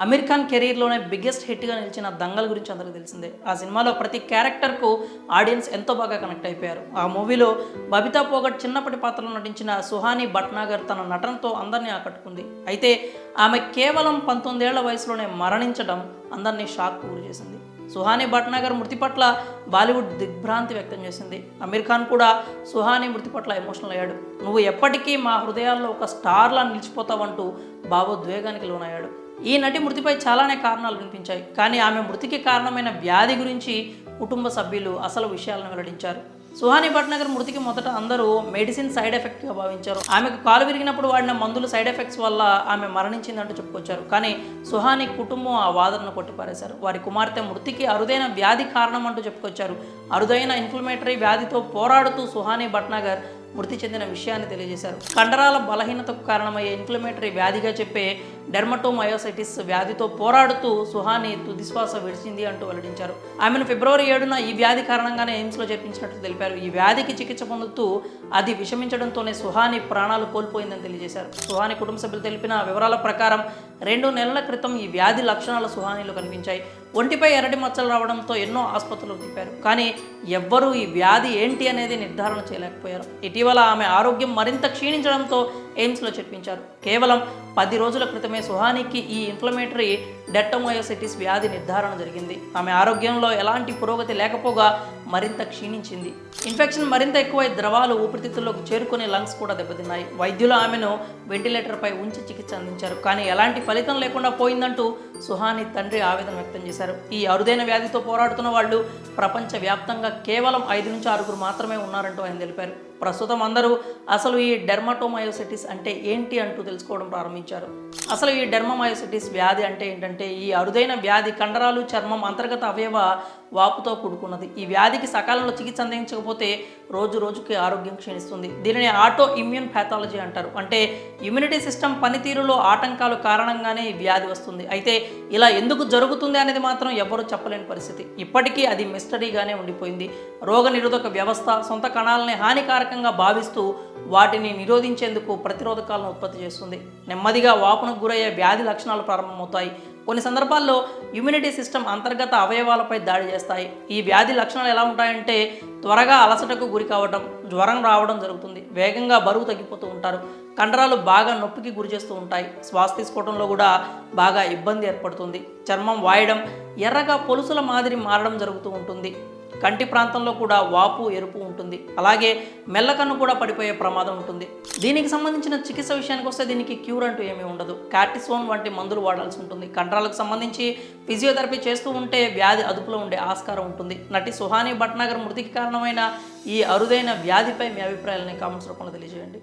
అమీర్ ఖాన్ కెరీర్లోనే బిగ్గెస్ట్ హిట్గా నిలిచిన దంగల్ గురించి అందరికీ తెలిసిందే. ఆ సినిమాలో ప్రతి క్యారెక్టర్కు ఆడియన్స్ ఎంతో బాగా కనెక్ట్ అయిపోయారు. ఆ మూవీలో బబితా పోగట్ చిన్నప్పటి పాత్రలో నటించిన సుహాని భట్నాగర్ తన నటనతో అందరినీ ఆకట్టుకుంది. అయితే ఆమె కేవలం పంతొమ్మిదేళ్ళ వయసులోనే మరణించడం అందరినీ షాక్ గురి చేసింది. సుహాని భట్నాగర్ మృతి పట్ల బాలీవుడ్ దిగ్భ్రాంతి వ్యక్తం చేసింది. అమీర్ ఖాన్ కూడా సుహాని మృతి పట్ల ఎమోషనల్ అయ్యాడు. నువ్వు ఎప్పటికీ మా హృదయాల్లో ఒక స్టార్లా నిలిచిపోతావంటూ భావోద్వేగానికి లోనయ్యాడు. ఈ నటి మృతిపై చాలానే కారణాలు వినిపించాయి కానీ ఆమె మృతికి కారణమైన వ్యాధి గురించి కుటుంబ సభ్యులు అసలు విషయాలను వెల్లడించారు. సుహాని భట్నగర్ మృతికి మొదట అందరూ మెడిసిన్ సైడ్ ఎఫెక్ట్గా భావించారు. ఆమెకు కాలు విరిగినప్పుడు వాడిన మందులు సైడ్ ఎఫెక్ట్స్ వల్ల ఆమె మరణించిందంటూ చెప్పుకొచ్చారు. కానీ సుహాని కుటుంబం ఆ వాదనను కొట్టిపారేశారు. వారి కుమార్తె మృతికి అరుదైన వ్యాధి కారణం అంటూ చెప్పుకొచ్చారు. అరుదైన ఇన్ఫ్లమేటరీ వ్యాధితో పోరాడుతూ సుహాని భట్నగర్ మృతి చెందిన విషయాన్ని తెలియజేశారు. కండరాల బలహీనతకు కారణమయ్యే ఇన్ఫ్లమేటరీ వ్యాధిగా చెప్పే డెర్మటోమయోసైటిస్ వ్యాధితో పోరాడుతూ సుహాని తుదిశ్వాస విడిచింది అంటూ వెల్లడించారు. ఆమెను ఫిబ్రవరి ఏడున ఈ వ్యాధి కారణంగానే ఎయిమ్స్లో చేర్పించినట్లు తెలిపారు. ఈ వ్యాధికి చికిత్స పొందుతూ అది విషమించడంతోనే సుహాని ప్రాణాలు కోల్పోయిందని తెలియజేశారు. సుహాని కుటుంబ సభ్యులు తెలిపిన వివరాల ప్రకారం రెండు నెలల క్రితం ఈ వ్యాధి లక్షణాలు సుహానిలో కనిపించాయి. ఒంటిపై ఎర్రటి మచ్చలు రావడంతో ఎన్నో ఆసుపత్రులు తిప్పారు కానీ ఎవ్వరూ ఈ వ్యాధి ఏంటి అనేది నిర్ధారణ చేయలేకపోయారు. ఇటీవల ఆమె ఆరోగ్యం మరింత క్షీణించడంతో ఎయిమ్స్లో చెప్పించారు కేవలం పది రోజుల క్రితమే సుహానికి ఈ ఇన్ఫ్లమేటరీ డెట్టమోయోసిటిస్ వ్యాధి నిర్ధారణ జరిగింది. ఆమె ఆరోగ్యంలో ఎలాంటి పురోగతి లేకపోగా మరింత క్షీణించింది. ఇన్ఫెక్షన్ మరింత ఎక్కువై ద్రవాలు ఊపిరితిత్తుల్లోకి చేరుకుని లంగ్స్ కూడా దెబ్బతిన్నాయి. వైద్యులు ఆమెను వెంటిలేటర్పై ఉంచి చికిత్స అందించారు. కానీ ఎలాంటి ఫలితం లేకుండా పోయిందంటూ సుహాని తండ్రి ఆవేదన వ్యక్తం చేశారు. ఈ అరుదైన వ్యాధితో పోరాడుతున్న వాళ్ళు ప్రపంచవ్యాప్తంగా కేవలం ఐదు నుంచి ఆరుగురు మాత్రమే ఉన్నారంటూ ఆయన తెలిపారు. ప్రస్తుతం అందరూ అసలు ఈ డెర్మటోమయోసిటిస్ అంటే ఏంటి అంటూ తెలుసుకోవడం ప్రారంభించారు. అసలు ఈ డెర్మమయోసిటిస్ వ్యాధి అంటే ఏంటంటే ఈ అరుదైన వ్యాధి కండరాలు చర్మం అంతర్గత అవయవ వాపుతో కూడుకున్నది. ఈ వ్యాధికి సకాలంలో చికిత్స అందించకపోతే రోజు రోజుకి ఆరోగ్యం క్షీణిస్తుంది. దీనిని ఆటో ఇమ్యూన్ ప్యాథాలజీ అంటారు. అంటే ఇమ్యూనిటీ సిస్టమ్ పనితీరులో ఆటంకాలు కారణంగానే ఈ వ్యాధి వస్తుంది. అయితే ఇలా ఎందుకు జరుగుతుంది అనేది మాత్రం ఎవరూ చెప్పలేని పరిస్థితి. ఇప్పటికీ అది మిస్టరీగానే ఉండిపోయింది. రోగ నిరోధక వ్యవస్థ సొంత కణాలని హానికారకంగా భావిస్తూ వాటిని నిరోధించేందుకు ప్రతిరోధకాలను ఉత్పత్తి చేస్తుంది. నెమ్మదిగా వాపునకు గురయ్యే వ్యాధి లక్షణాలు ప్రారంభమవుతాయి. కొన్ని సందర్భాల్లో ఇమ్యూనిటీ సిస్టమ్ అంతర్గత అవయవాలపై దాడి చేస్తాయి. ఈ వ్యాధి లక్షణాలు ఎలా ఉంటాయంటే త్వరగా అలసటకు గురి కావడం జ్వరం రావడం జరుగుతుంది. వేగంగా బరువు తగ్గిపోతూ ఉంటారు. కండరాలు బాగా నొప్పికి గురి చేస్తూ ఉంటాయి. శ్వాస తీసుకోవడంలో కూడా బాగా ఇబ్బంది ఏర్పడుతుంది. చర్మం వాయడం ఎర్రగా పొలుసుల మాదిరి మారడం జరుగుతూ ఉంటుంది. కంటి ప్రాంతంలో కూడా వాపు ఎరుపు ఉంటుంది. అలాగే మెల్లకన్ను కూడా పడిపోయే ప్రమాదం ఉంటుంది. దీనికి సంబంధించిన చికిత్స విషయానికి వస్తే దీనికి క్యూర్ అంటూ ఏమీ ఉండదు. కార్టిసోన్ వంటి మందులు వాడాల్సి ఉంటుంది. కండరాలకు సంబంధించి ఫిజియోథెరపీ చేస్తూ ఉంటే వ్యాధి అదుపులో ఉండే ఆస్కారం ఉంటుంది. నటి సుహాని భట్నాగర్ మృతికి కారణమైన ఈ అరుదైన వ్యాధిపై మీ అభిప్రాయాలని కామెంట్స్ రూపంలో తెలియజేయండి.